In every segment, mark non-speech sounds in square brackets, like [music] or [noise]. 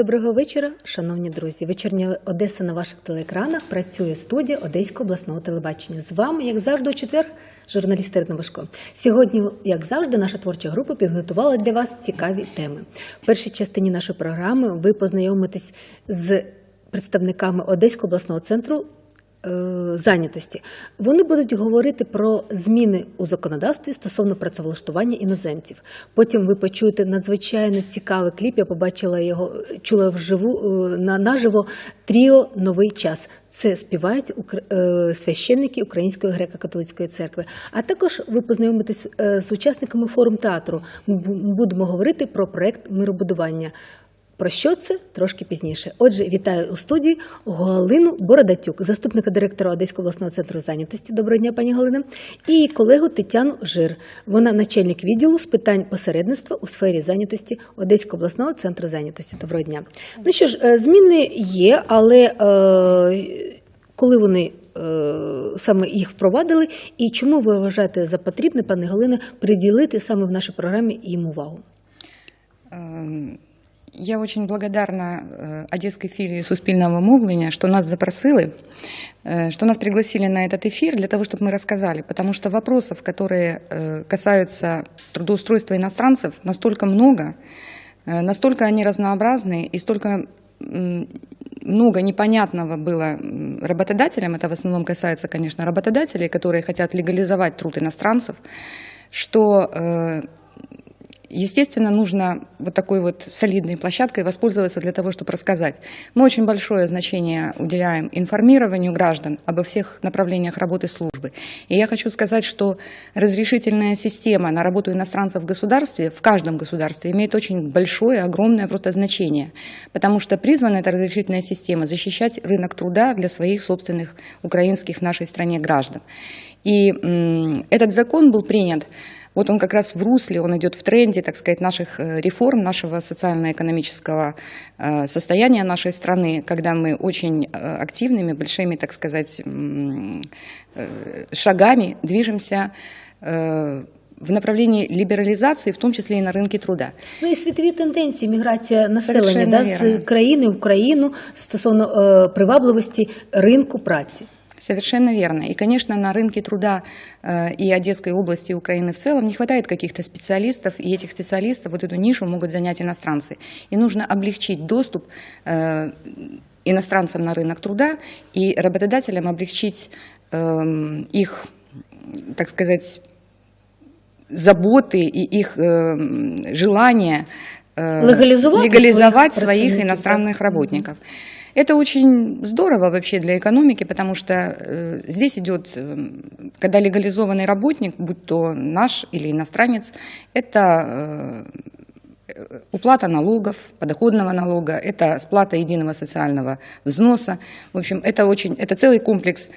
Доброго вечора, шановні друзі. Вечірня Одеса на ваших телеекранах працює студія Одеського обласного телебачення. З вами, як завжди, у четвер, журналіст Ірина Башко. Сьогодні, як завжди, наша творча група підготувала для вас цікаві теми. В першій частині нашої програми ви познайомитесь з представниками Одеського обласного центру зайнятості. Вони будуть говорити про зміни у законодавстві стосовно працевлаштування іноземців. Потім ви почуєте надзвичайно цікавий кліп. Я побачила його, чула вживу е, на наживо тріо Новий час. Це співають е, священники Української греко-католицької церкви. А також ви познайомитесь е, з учасниками форум театру. Ми будемо говорити про проект миробудування. Про що це трошки пізніше? Отже, вітаю у студії Галину Бородатюк, заступника директора Одеського обласного центру зайнятості. Доброго дня, пані Галина, і колегу Тетяну Жир. Вона начальник відділу з питань посередництва у сфері зайнятості Одеського обласного центру зайнятості. Доброго дня. Ну що ж, е, зміни є, але е, коли вони е, саме їх впровадили, і чому ви вважаєте за потрібне, пане Галине, приділити саме в нашій програмі їм увагу? Я очень благодарна э, Одесской филии Суспільного мовлення, что нас запросили, э, что нас пригласили на этот эфир для того, чтобы мы рассказали, потому что вопросов, которые э, касаются трудоустройства иностранцев, настолько много, настолько они разнообразны и столько много непонятного было работодателям, это в основном касается, конечно, работодателей, которые хотят легализовать труд иностранцев, что Естественно, нужно вот такой вот солидной площадкой воспользоваться для того, чтобы рассказать. Мы очень большое значение уделяем информированию граждан обо всех направлениях работы службы. И я хочу сказать, что разрешительная система на работу иностранцев в государстве, в каждом государстве, имеет очень большое, огромное просто значение. Потому что призвана эта разрешительная система защищать рынок труда для своих собственных украинских в нашей стране граждан. И этот закон был принят вот он как раз в русле, он идет в тренде, так сказать, наших э, реформ, нашего социально-экономического э, состояния нашей страны, когда мы очень э, активными, большими, так сказать, м, э, шагами движемся э, в направлении либерализации, в том числе и на рынке труда. Ну і світові тенденції міграція населення Совершенно да, з вірно. країни в країну стосовно е, привабливості ринку праці. Совершенно верно. И, конечно, на рынке труда э, и Одесской области, и Украины в целом не хватает каких-то специалистов, и этих специалистов, вот эту нишу могут занять иностранцы. И нужно облегчить доступ э, иностранцам на рынок труда и работодателям облегчить эм, их, так сказать, заботы и их эм, желание э, Легализовать легализовать своих своих иностранных работников. Это очень здорово вообще для экономики, потому что э, здесь идет, э, когда легализованный работник, будь то наш или иностранец, это э, уплата налогов, подоходного налога, это сплата единого социального взноса. В общем, это, очень, это целый комплекс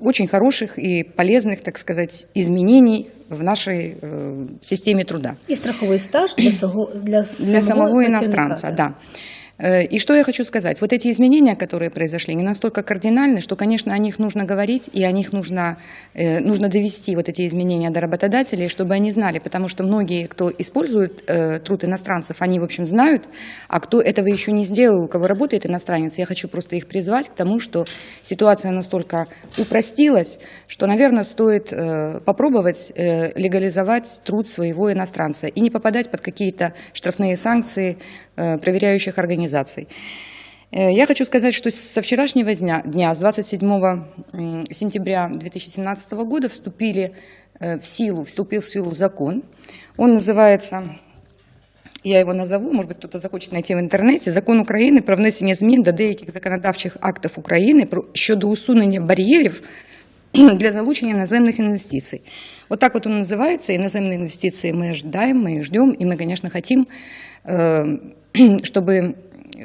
очень хороших и полезных, так сказать, изменений в нашей э, системе труда. І страховий стаж для, для, Для самого працівника, иностранца, да. И что я хочу сказать? Вот эти изменения, которые произошли, они настолько кардинальны, что, конечно, о них нужно говорить, и о них нужно, э, нужно довести вот эти изменения до работодателей, чтобы они знали, потому что многие, кто использует э, труд иностранцев, они, в общем, знают, а кто этого еще не сделал, у кого работает иностранец, я хочу просто их призвать к тому, что ситуация настолько упростилась, что, наверное, стоит э, попробовать э, легализовать труд своего иностранца и не попадать под какие-то штрафные санкции э, проверяющих организаций Э, Я хочу сказать, что со вчерашнего дня, дня с 27 м, сентября 2017 года вступили э, в силу, вступил в силу закон. Он называется я його назову, може бути, хтось захоче знайти в інтернеті. Закон України про внесення змін до деяких законодавчих актів України про- щодо усунення бар'єрів [clears throat] для залучення іноземних інвестицій. Вот так вот он называется. Иноземные инвестиции мы ожидаем, мы их ждем, и мы, конечно, хотим, э, [clears throat] чтобы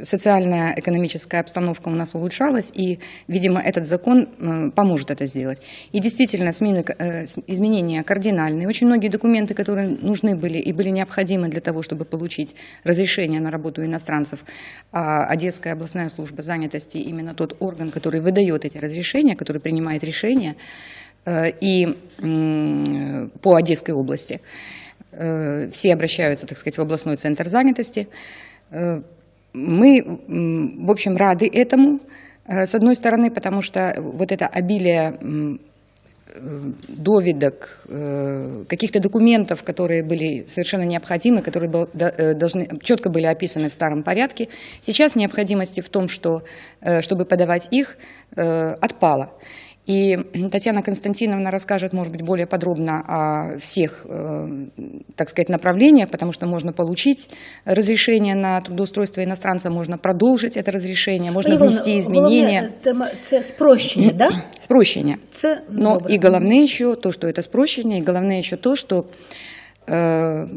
социальная экономическая обстановка у нас улучшалась, и, видимо, этот закон э, поможет это сделать. И действительно, смены, э, изменения кардинальные. Очень многие документы, которые нужны были и были необходимы для того, чтобы получить разрешение на работу иностранцев, а Одесская областная служба занятости именно тот орган, который выдает эти разрешения, который принимает решения э, и по Одесской области. Все обращаются, так сказать, в областной центр занятости. Мы, в общем, рады этому, э, с одной стороны, потому что вот это обилие э, доведок, э, каких-то документов, которые были совершенно необходимы, которые должны, четко были описаны в старом порядке. Сейчас необходимости в том, что, чтобы подавать их, отпала. И Татьяна Константиновна расскажет, может быть, более подробно о всех, э, так сказать, направлениях, потому что можно получить разрешение на трудоустройство иностранца, можно продолжить это разрешение, можно внести изменения, головне тема це спрощення, да? [clears throat] спрощение. Це Но добре. и головне еще то, что это спрощение, и головне еще то, что э,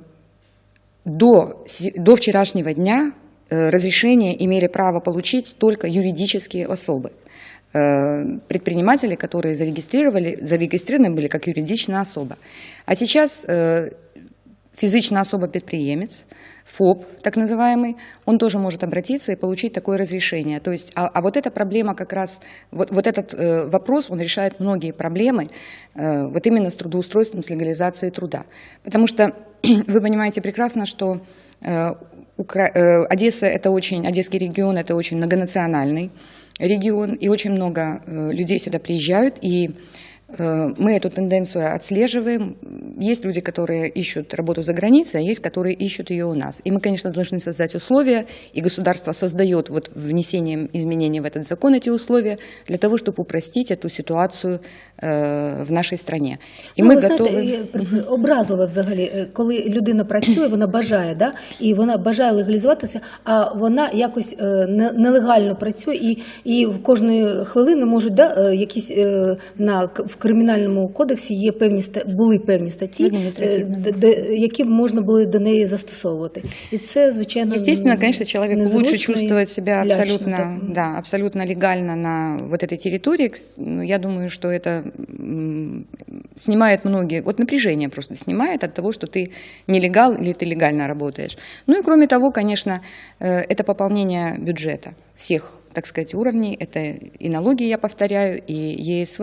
до, до вчерашнего дня э, разрешение имели право получить только юридические особы. Э, предприниматели, которые зарегистрировали, зарегистрированы были как юридичная особа. А сейчас э, физичная особа предприемец, ФОП, так называемый, он тоже может обратиться и получить такое разрешение. То есть, а, а вот эта проблема как раз, вот, вот этот э, вопрос, он решает многие проблемы э, вот именно с трудоустройством, с легализацией труда. Потому что [clears throat] вы понимаете прекрасно, что э, Укра- э, Одесса это очень, Одесский регион это очень многонациональный регион, и очень много э, людей сюда приезжают, и мы эту тенденцию отслеживаем. Есть люди, которые ищут работу за границей, а есть, которые ищут ее у нас. И мы, конечно, должны создать условия, и государство создает вот внесением изменений в этот закон эти условия для того, чтобы упростить эту ситуацию э, в нашей стране. И ну, мы ви знаєте, готовы... є при- образливе взагалі, е, коли людина працює, вона бажає, да? і вона бажає легалізуватися, а вона якось е, не- нелегально працює, і, і в кожної хвилини можуть да, е, якісь е, на к- в кримінальному кодексі є певні ста- були певні статті, е, Адміністративному. д- д- які б можна було до неї застосовувати. І це звичайно Естественно, конечно, человеку лучше незручно і чувствовать себя лячно, абсолютно, так. да, абсолютно легально на вот этой территории. Кс- ну, Я думаю, что это м, снимает многие, вот напряжение просто снимает от того, что ты нелегал или ты легально работаешь. Ну и кроме того, конечно, э, это пополнение бюджета всех так сказать, уровней. Это и налоги, я повторяю, и ЕСВ.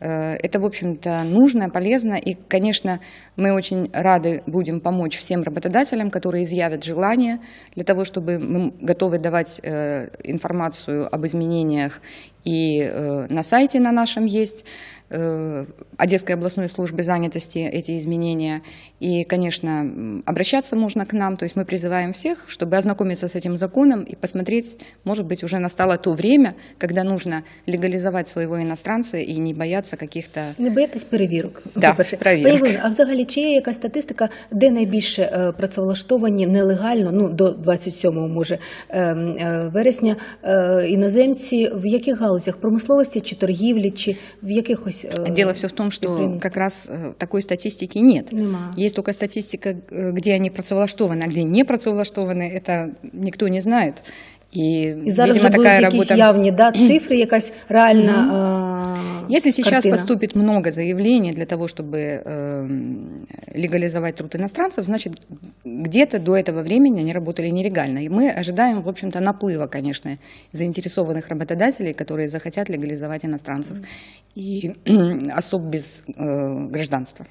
Э, Это, в общем-то, нужно, полезно. И, конечно, мы очень рады будем помочь всем работодателям, которые изъявят желание для того, чтобы мы готовы давать э, информацию об изменениях. И э, на сайте на нашем есть Одесской областной службы занятости эти изменения. И, конечно, м, обращаться можно к нам. То есть мы призываем всех, чтобы ознакомиться с этим законом и посмотреть, может быть, уже настало то время, когда нужно легализовать своего иностранца и не бояться каких-то... Не боятись перевірок. Да, по-перше. перевірок. Пані Галино, а взагалі чи є якась статистика, де найбільше е, працевлаштовані нелегально, ну до 27 може е, е, вересня, е, іноземці в яких галузях промисловості чи торгівлі, чи в якихось е, Дело все в том, что підприємствах? как раз э, такой статистики нет. Нема. Есть только статистика, э, где они працевлаштованы, а где не працевлаштованы, это никто не знает. И, І зараз видимо, вже будуть такая якісь работа... явні да, цифри, якась реальна е, если сейчас картина. поступит много заявлений для того, чтобы эм, легализовать труд иностранцев, значит, где-то до этого времени они работали нелегально. И мы ожидаем, в общем-то, наплыва, конечно, заинтересованных работодателей, которые захотят легализовать иностранцев и [clears throat] особ без э, гражданства.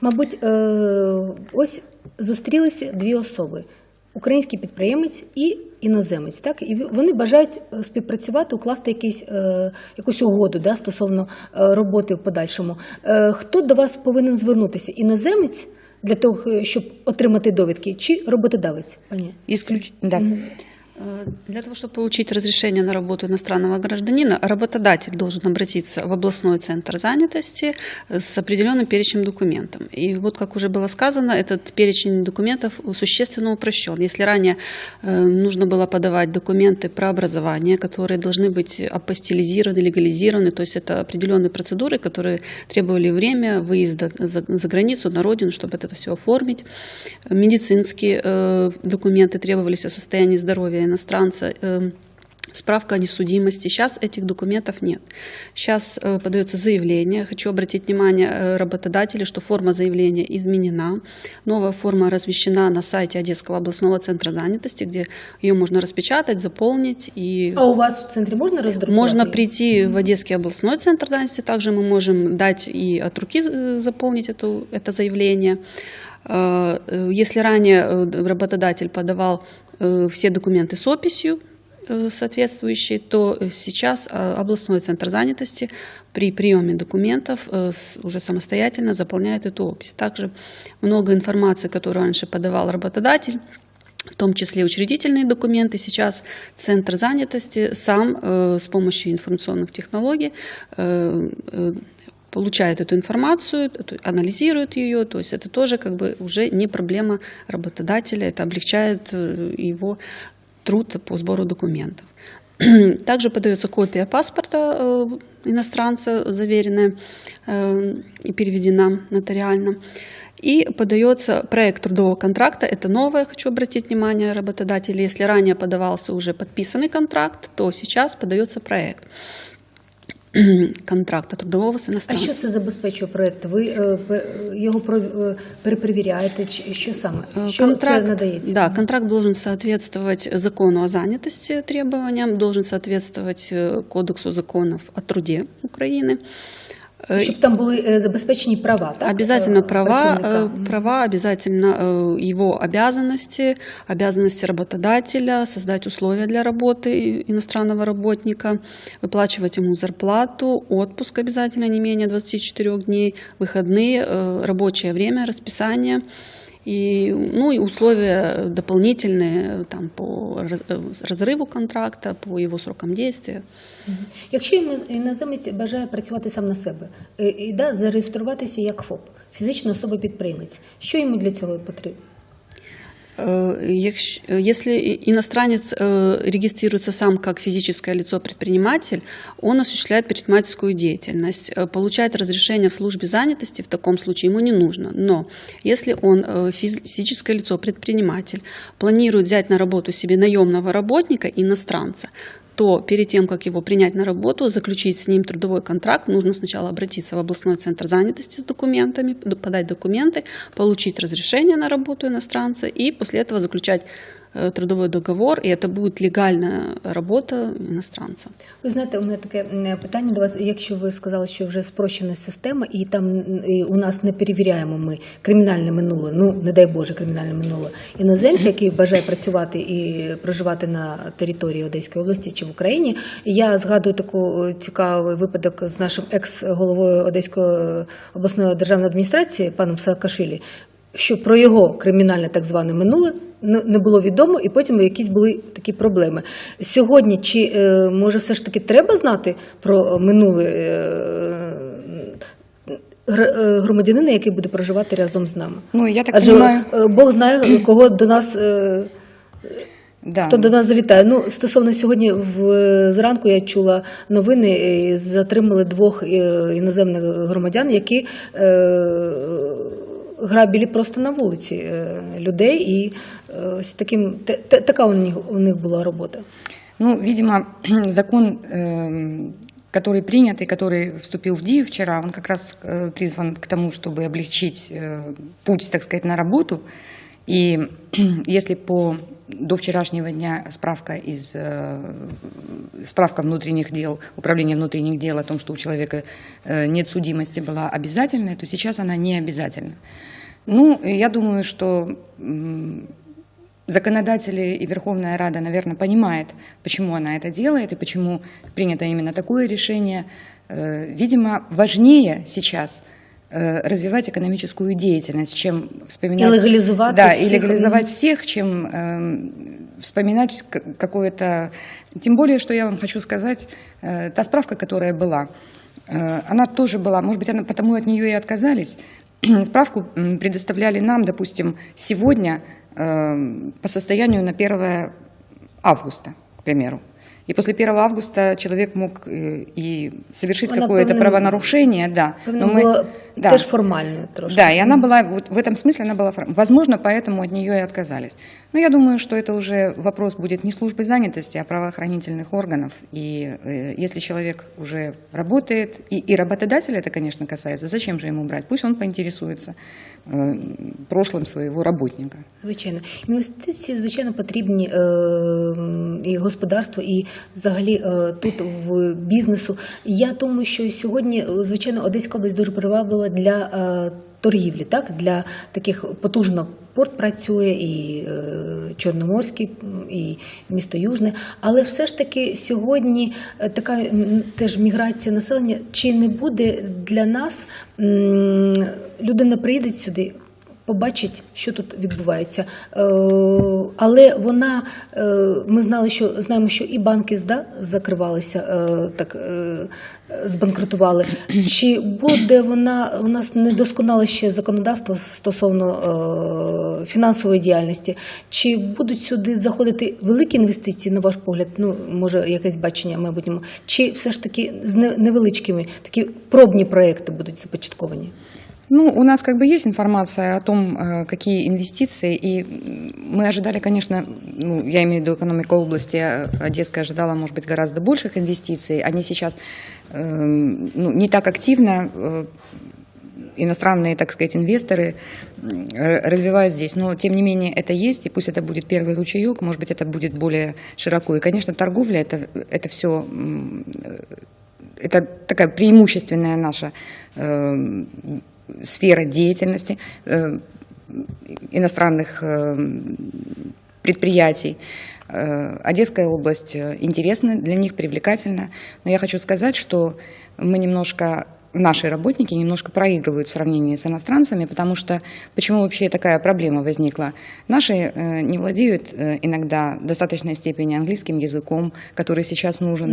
Мабуть, е, ось зустрілися дві особи: український підприємець і іноземець. Так і вони бажають е, співпрацювати, укласти якийсь, е, якусь угоду да, стосовно е, роботи в подальшому. Е, Хто до вас повинен звернутися? Іноземець для того, е, щоб отримати довідки, чи роботодавець? Пані? Ісключ... Да. Э, Для того, чтобы получить разрешение на работу иностранного гражданина, работодатель должен обратиться в областной центр занятости э, с определенным перечнем документов. И вот, как уже было сказано, этот перечень документов существенно упрощен. Если ранее э, нужно было подавать документы про образование, которые должны быть апостилизированы, легализированы, то есть это определенные процедуры, которые требовали время выезда за, границу, на родину, чтобы это все оформить. Медицинские э, документы требовались о состоянии здоровья иностранца. э, справка о несудимости. Сейчас этих документов нет. Сейчас э, подается заявление. Хочу обратить внимание э, работодателей, что форма заявления изменена. Новая форма размещена на сайте Одесского областного центра занятости, где ее можно распечатать, заполнить и А у вас в центрі можна роздрукувати? можно її? прийти в Одесский областной центр занятости, также мы можем дать и от руки э, заполнить эту, это заявление. Э, э, Если ранее э, работодатель подавал э, все документы с описью э, соответствующие, то э, сейчас э, областной центр занятости при приеме документов э, уже самостоятельно заполняет эту опись. Также много информации, которую раньше подавал работодатель, в том числе учредительные документы. Сейчас Центр занятости сам э, с помощью информационных технологий э, э, получает эту информацию, анализирует ее, то есть это тоже как бы уже не проблема работодателя, это облегчает э, его труд по сбору документов. [clears throat] Также подается копия паспорта э, иностранца, заверенная э, и переведена нотариально. И подается проект трудового контракта. Это новое, хочу обратить внимание работодателей. Если ранее подавался уже подписанный контракт, то сейчас подается проект контракта трудового с А иностранцем. що це забезпечує проект? Ви е, пе- його про- е, перепровіряєте? Чи що саме? Э, Що це надається? да, контракт должен соответствовать закону о занятости требованиям, должен соответствовать э, Кодексу законов о труде Украины. Э, Щоб там були е, забезпечені права, так? Обязательно е, права, э, права, обязательно э, его обязанности, обязанности работодателя, создать условия для работы иностранного работника, выплачивать ему зарплату, отпуск обязательно не менее 24 дней, выходные, э, рабочее время, расписание. И, ну, и условия дополнительные э, там, по раз- э, разрыву контракта, по его срокам действия. Якщо іме- іноземець бажає працювати сам на себе е, і да, зареєструватися як ФОП, фізична особа підприємець, що йому для цього потрібно? Э, э, Если иностранец э, регистрируется сам как физическое лицо-предприниматель, он осуществляет предпринимательскую деятельность. Получать разрешение в службе занятости в таком случае ему не нужно. Но если он физ- физическое лицо-предприниматель, планирует взять на работу себе наемного работника, иностранца, то перед тем, как его принять на работу, заключить с ним трудовой контракт, нужно сначала обратиться в областной центр занятости с документами, подать документы, получить разрешение на работу иностранца и после этого заключать трудовой договор, и это будет легальная работа иностранца. Ви знаєте, у мене таке питання до вас. Якщо ви сказали, що вже спрощена система, і там і у нас не перевіряємо ми кримінальне минуле, ну не дай Боже, кримінальне минуле іноземця, який бажає працювати і проживати на території Одеської області чи в Україні. Я згадую таку е, цікавий випадок з нашим екс-головою Одеської обласної державної адміністрації паном Саакашвілі. Що про його кримінальне так зване минуле не було відомо, і потім якісь були такі проблеми. Сьогодні чи е, може все ж таки треба знати про минуле е, е, громадянина, який буде проживати разом з нами? Ну, я так Адже е, Бог знає, кого до нас. да. Хто до нас завітає? Ну стосовно сьогодні, в зранку я чула новини. Затримали двох іноземних громадян, які е, грабілі просто на вулиці е, людей, і е, ось таким та- та- така у них у них була робота. Ну, видимо, [clears throat] закон, эм, который принят и который вступил в Дию вчера, он как раз э, призван к тому, чтобы облегчить э, путь, так сказать, на работу. И [clears throat] если по до вчерашнего дня справка из э, справка внутренних дел, управления внутренних дел о том, что у человека э, нет судимости была обязательной, то сейчас она не обязательна. Ну, я думаю, что законодатели и Верховная Рада, наверное, понимает, почему она это делает и почему принято именно такое решение. Э, Видимо, важнее сейчас развивать экономическую деятельность, чем вспоминать... И легализовать Да, всех. и легализовать всех, чем эм, вспоминать какое-то... Тем более, что я вам хочу сказать, э, та справка, которая была, э, она тоже была, может быть, она, потому от нее и отказались. [clears throat] Справку предоставляли нам, допустим, сегодня э, по состоянию на 1 августа, к примеру. И после 1 августа человек мог э, и совершить Она, какое-то певно, правонарушение, да. Певно, Но мы- було да. теж формальною трошки. Да, и она была, вот в этом смысле она была, форм- возможно, поэтому от нее и отказались. Но я думаю, что это уже вопрос будет не службы занятости, а правоохранительных органов. И э, если человек уже работает, и, и работодателя это, конечно, касается, зачем же ему брать? Пусть он поинтересуется э, прошлым своего работника. Звичайно, інвестиції, звичайно, потрібні е, м, і господарству, і взагалі е, тут в бізнесу. Я думаю, що сьогодні, е, звичайно, Одеська область дуже приваблива для е, торгівлі, так для таких потужно порт працює, і Чорноморський, і місто Южне. Але все ж таки сьогодні така теж міграція населення. Чи не буде для нас людина приїде сюди? Побачить, що тут відбувається. Е, але вона, е, ми знали, що знаємо, що і банки зда, закривалися, е, так збанкрутували. Чи буде вона у нас недосконале ще законодавство стосовно фінансової діяльності? Чи будуть сюди заходити великі інвестиції, на ваш погляд? Ну, може, якесь бачення майбутньому? Чи все ж таки з невеличкими такі пробні проекти будуть започатковані? Ну, у нас как бы есть информация о том, э, какие инвестиции, и мы ожидали, конечно, ну, я имею в виду экономика области, а Одесская ожидала, может быть, гораздо больших инвестиций. Они сейчас эм, ну, не так активно э, иностранные, так сказать, инвесторы э, развивают здесь. Но, тем не менее, это есть, и пусть это будет первый ручеек, может быть, это будет более широко. И, конечно, торговля это, это все это такая преимущественная наша э, сфера деятельности э, иностранных э, предприятий. Э, Одесская область интересна для них, привлекательна. Но я хочу сказать, что мы немножко наши работники немножко проигрывают в сравнении с иностранцами, потому что почему вообще такая проблема возникла? Наши э, не владеют э, иногда в достаточной степени английским языком, который сейчас нужен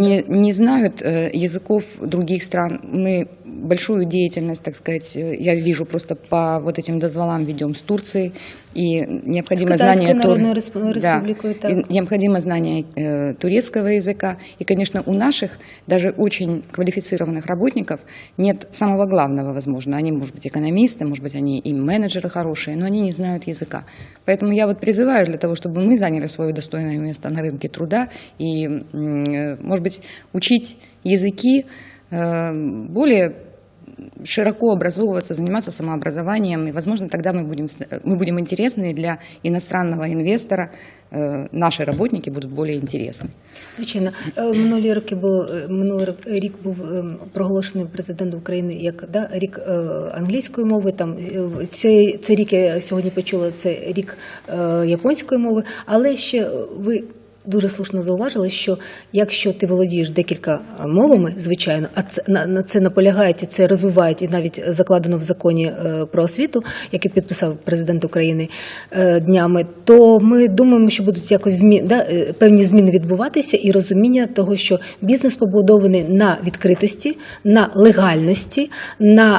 не, не знают э, языков других стран. Мы большую деятельность, так сказать, я вижу просто по вот этим дозволам ведем с Турцией, и необходимо знание тур- Да. И необходимо знание турецкого языка. И, конечно, у наших, даже очень квалифицированных работников, нет самого главного, возможно. Они, может быть, экономисты, может быть, они и менеджеры хорошие, но они не знают языка. Поэтому я вот призываю для того, чтобы мы заняли свое достойное место на рынке труда и, э, может быть, учить языки э, более широко образовываться, заниматься самообразованием, и, возможно, тогда мы будем, с- мы будем интересны для иностранного инвестора, э, наши работники будут более интересны. Звичайно, Е, минулі роки було е, минулий рок- рік був ем, проголошений президентом України як да, рік е, англійської мови. Там е, цей, цей рік я сьогодні почула це рік е, японської мови, але ще е, ви. Дуже слушно зауважили, що якщо ти володієш декілька е, мовами, звичайно, а це на, на це наполягають і це розвивають, і навіть закладено в законі е, про освіту, який підписав президент України е, днями, то ми думаємо, що будуть якось змі, да, певні зміни відбуватися і розуміння того, що бізнес побудований на відкритості, на легальності, на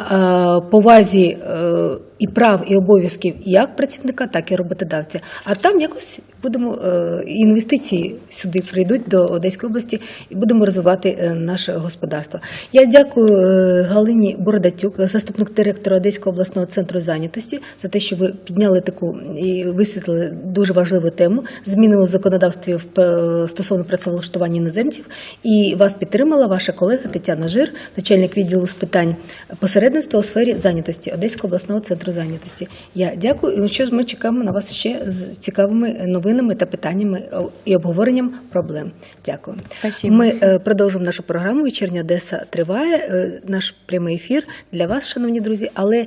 е, повазі. Е, і прав, і обов'язків як працівника, так і роботодавця. А там якось будемо е, інвестиції сюди прийдуть до Одеської області і будемо розвивати е, наше господарство. Я дякую е, Галині Бородатюк, заступник директора Одеського обласного центру зайнятості, за те, що ви підняли таку і висвітлили дуже важливу тему зміни у законодавстві стосовно працевлаштування іноземців. І вас підтримала ваша колега Тетяна Жир, начальник відділу з питань посередництва у сфері зайнятості Одеського обласного центру зайнятості. Я дякую. І що ми чекаємо на вас ще з цікавими новинами та питаннями і обговоренням проблем. Дякую. Спасибо. Ми е, продовжимо нашу програму. Вечірня Одеса триває. Е, Наш прямий ефір для вас, шановні друзі. Але